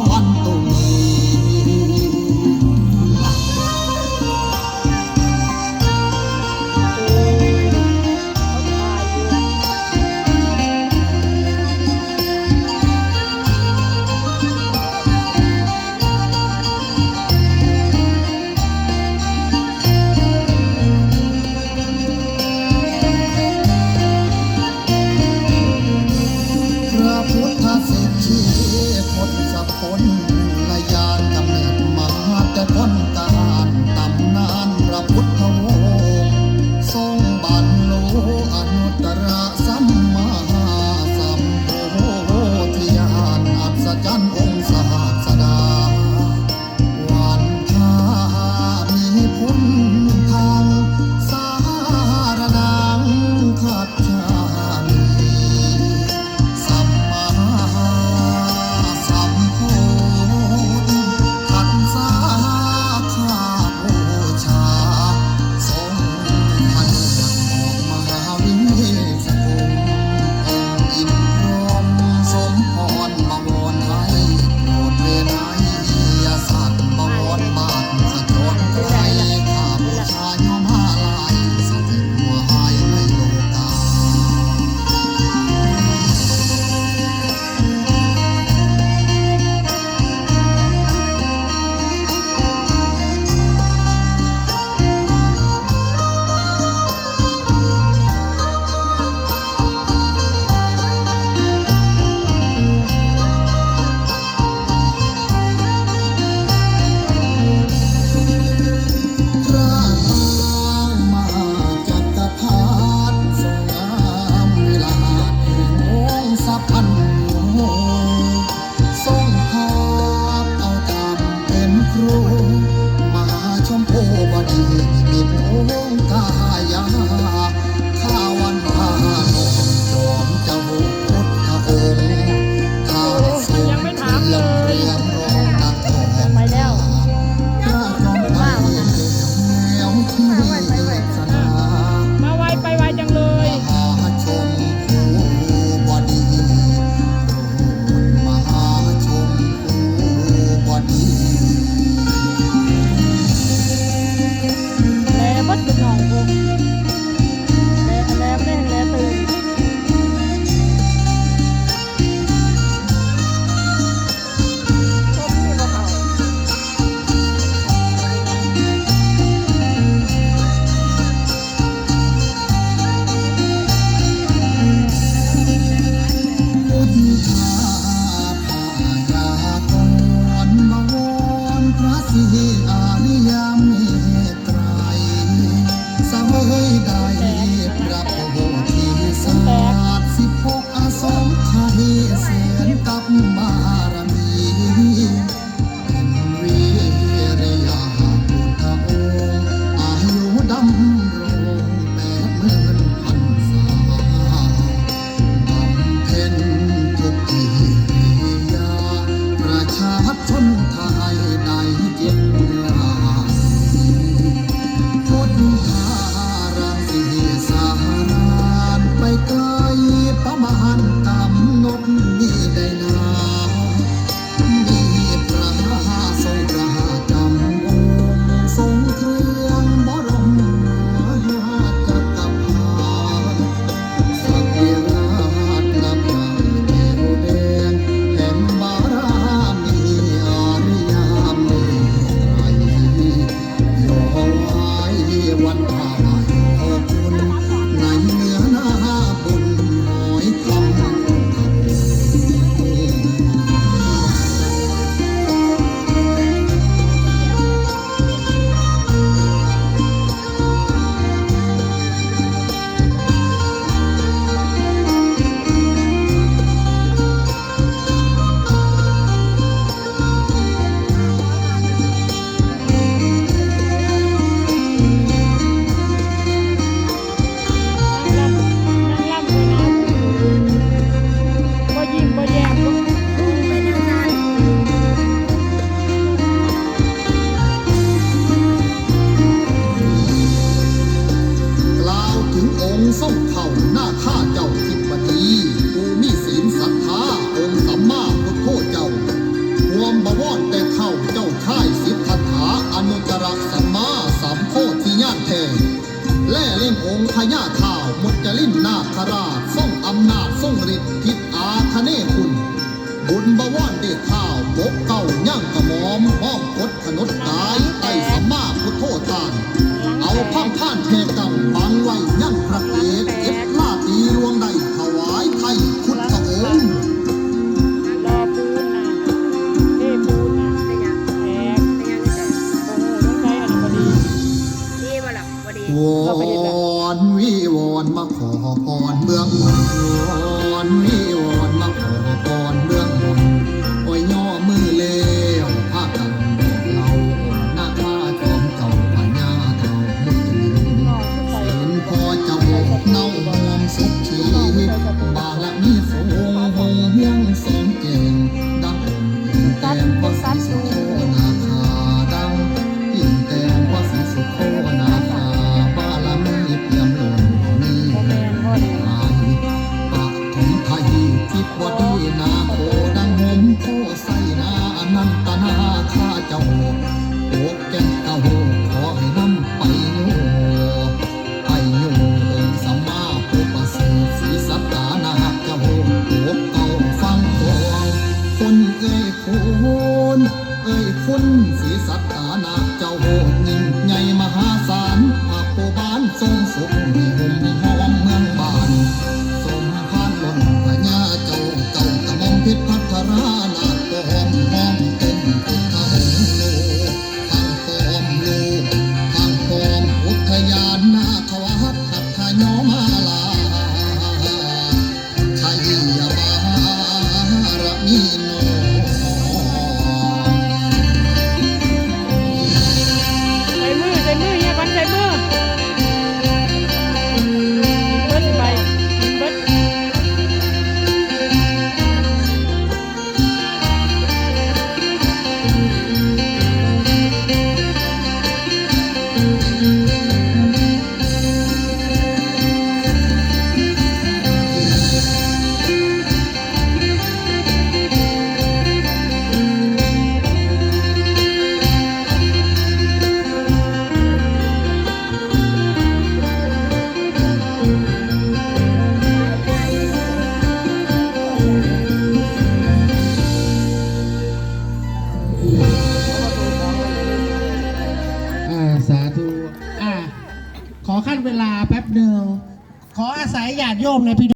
one. ส่งเข่าหน้าข้าเจ้าทิพดีกูมีศีลศรัทธาองค์สัมมาพุทธเจ้าควมบวรแต่เข่าเจ้าค่ายสิทธัตถาอนุจรักสัมมาสามโคตพธิญาณแทนแล่เล่งองค์พญาท้าวมุจลินนาคราชทรงอำนาจส่งฤทธิ์ทิศอาคเนคุณ บุญบวรเดชข้าวบกเก้าย่างกระหมอมห้อมกดขนดกายไต่สัมมาพุทธทาน เอาพังท่านแห่กรรม วิวอนมาขอพรเมืองอุบลวิ ญาติโยมเนี่ยพี่